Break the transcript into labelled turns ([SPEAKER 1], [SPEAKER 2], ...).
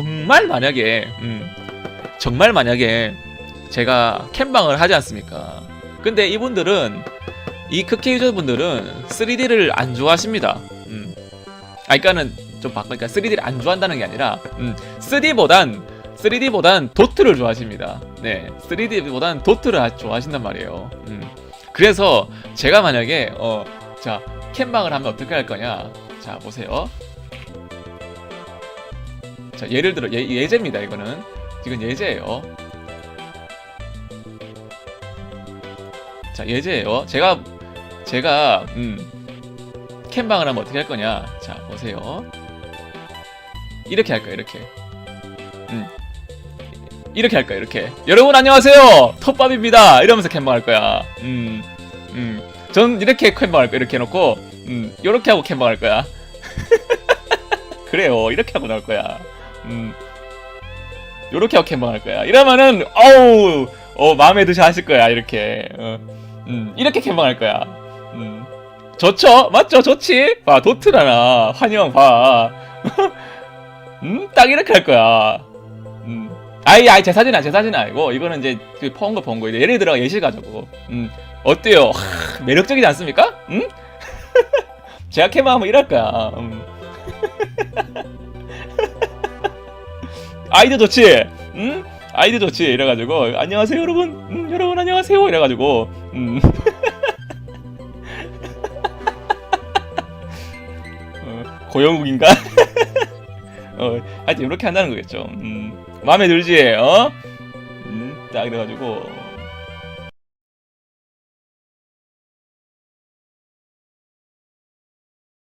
[SPEAKER 1] 정말 만약에 음, 정말 만약에 제가 캠방을 하지 않습니까? 근데 이분들은 이 극해 유저분들은 3D를 안 좋아하십니다. 음. 아, 그러니까는 좀 바꾸니까 3D를 안 좋아한다는 게 아니라 음, 3D보단 3D보단 도트를 좋아하십니다. 네, 3D보단 도트를 아- 좋아하신단 말이에요. 음. 그래서 제가 만약에 어, 자 캠방을 하면 어떻게 할 거냐? 자 보세요. 자 예를 들어 예, 예제입니다. 이거는 이건 예제예요. 자 예제예요. 제가 제가 음, 캠방을 하면 어떻게 할 거냐? 자 보세요. 이렇게 할 거예요. 이렇게. 음. 이렇게 할 거야 이렇게 여러분 안녕하세요 톱밥입니다 이러면서 캠방 할 거야 음, 음. 전 이렇게 캠방 할 거야 이렇게 해 놓고 음, 이렇게 하고 캠방 할 거야 그래요 이렇게 하고 나올 거야 음, 하고 캠방 할 거야 이러면은 어우 어, 마음에 드셔 하실 거야 이렇게 어, 음, 이렇게 캠방 할 거야 음. 좋죠 맞죠 좋지 봐 도트라나 환영 봐 음, 딱 이렇게 할 거야 음. 아이, 아이, 제 사진은, 제 사진은 아니고, 이거는 이제, 그 퍼온 거, 본 거. 예를 들어, 예시 가지고. 음, 어때요? 하, 매력적이지 않습니까? 음? 제가 캠하면 이럴 거야. 음. 아이디 좋지? 음? 아이디 좋지? 이래가지고, 안녕하세요, 여러분. 음, 여러분, 안녕하세요. 이래가지고, 음. 어, 고영욱인가? 어, 하여튼, 이렇게 한다는 거겠죠. 음. 마음에 들지? 어? 음, 딱 이래가지고